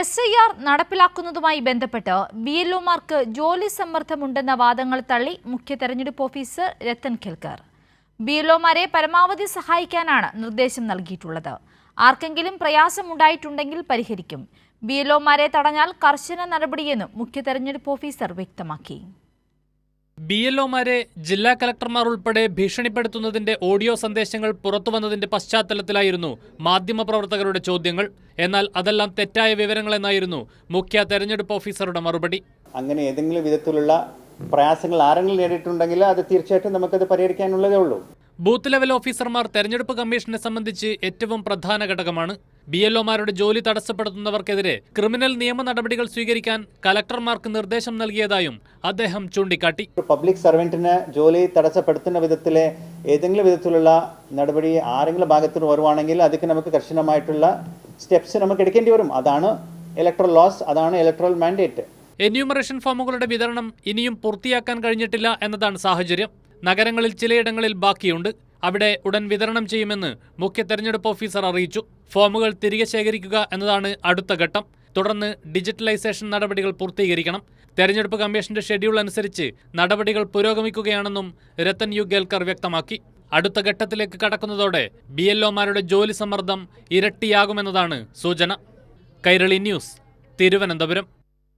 S I R നടപ്പിലാക്കുന്നതുമായി ബന്ധപ്പെട്ട് B L ഒമാർക്ക് ജോലി സമ്മർദ്ദമുണ്ടെന്ന വാദങ്ങൾ തള്ളി മുഖ്യ തെരഞ്ഞെടുപ്പ് officer Rathan Kelkar. B L ഒമാരെ പരമാവധി സഹായിക്കാനാണ് നിർദ്ദേശം നൽകിയിട്ടുള്ളത്. ആർക്കെങ്കിലും പ്രയാസമുണ്ടായിട്ടുണ്ടെങ്കിൽ പരിഹരിക്കും. ബി എൽ ഒമാരെ തടഞ്ഞാൽ കർശന നടപടിയെന്നും മുഖ്യ തെരഞ്ഞെടുപ്പ് ഓഫീസർ വ്യക്തമാക്കി. ബി എൽ ഒമാരെ ജില്ലാ കലക്ടർമാർ ഉൾപ്പെടെ ഭീഷണിപ്പെടുത്തുന്നതിന്റെ ഓഡിയോ സന്ദേശങ്ങൾ പുറത്തുവന്നതിന്റെ പശ്ചാത്തലത്തിലായിരുന്നു മാധ്യമപ്രവർത്തകരുടെ ചോദ്യങ്ങൾ. എന്നാൽ അതെല്ലാം തെറ്റായ വിവരങ്ങളെന്നായിരുന്നു മുഖ്യ തെരഞ്ഞെടുപ്പ് ഓഫീസറുടെ മറുപടി. അങ്ങനെ ഏതെങ്കിലും വിധത്തിലുള്ള പ്രയാസങ്ങൾ ആരെങ്കിലും നേരിട്ടുണ്ടെങ്കിൽ അത് തീർച്ചയായിട്ടും നമുക്കത് പരിഹരിക്കാനുള്ളതേ ഉള്ളൂ. ബൂത്ത് ലെവൽ ഓഫീസർമാർ തെരഞ്ഞെടുപ്പ് കമ്മീഷനെ സംബന്ധിച്ച് ഏറ്റവും പ്രധാന ഘടകമാണ്. ബി എൽ ഒമാരുടെ ജോലി തടസ്സപ്പെടുത്തുന്നവർക്കെതിരെ ക്രിമിനൽ നിയമ നടപടികൾ സ്വീകരിക്കാൻ കലക്ടർമാർക്ക് നിർദ്ദേശം നൽകിയതായും അദ്ദേഹം ചൂണ്ടിക്കാട്ടി. പബ്ലിക് സർവന്റിന് ജോലി തടസ്സപ്പെടുത്തുന്ന വിധത്തിലെ ഏതെങ്കിലും വിധത്തിലുള്ള നടപടി ആരെങ്കിലും ഭാഗത്തിന് വരുവാണെങ്കിൽ അതിക്ക് നമുക്ക് കർശനമായിട്ടുള്ള സ്റ്റെപ്സ് നമുക്ക് എടുക്കേണ്ടി വരും. അതാണ് ഇലക്ട്രൽ ലോസ് അതാണ് ഇലക്ട്രൽ മാൻഡേറ്റ് എന്യൂമറേഷൻ ഫോമുകളുടെ വിതരണം ഇനിയും പൂർത്തിയാക്കാൻ കഴിഞ്ഞിട്ടില്ല എന്നതാണ് സാഹചര്യം. നഗരങ്ങളിൽ ചിലയിടങ്ങളിൽ ബാക്കിയുണ്ട്. അവിടെ ഉടൻ വിതരണം ചെയ്യുമെന്ന് മുഖ്യ തെരഞ്ഞെടുപ്പ് ഓഫീസർ അറിയിച്ചു. ഫോമുകൾ തിരികെ ശേഖരിക്കുക എന്നതാണ് അടുത്ത ഘട്ടം. തുടർന്ന് ഡിജിറ്റലൈസേഷൻ നടപടികൾ പൂർത്തീകരിക്കണം. തെരഞ്ഞെടുപ്പ് കമ്മീഷന്റെ ഷെഡ്യൂൾ അനുസരിച്ച് നടപടികൾ പുരോഗമിക്കുകയാണെന്നും രത്തൻ യു. ഗേൽക്കർ വ്യക്തമാക്കി. അടുത്ത ഘട്ടത്തിലേക്ക് കടക്കുന്നതോടെ ബി എൽഒമാരുടെ ജോലി സമ്മർദ്ദം ഇരട്ടിയാകുമെന്നതാണ് സൂചന. കൈരളി ന്യൂസ് തിരുവനന്തപുരം.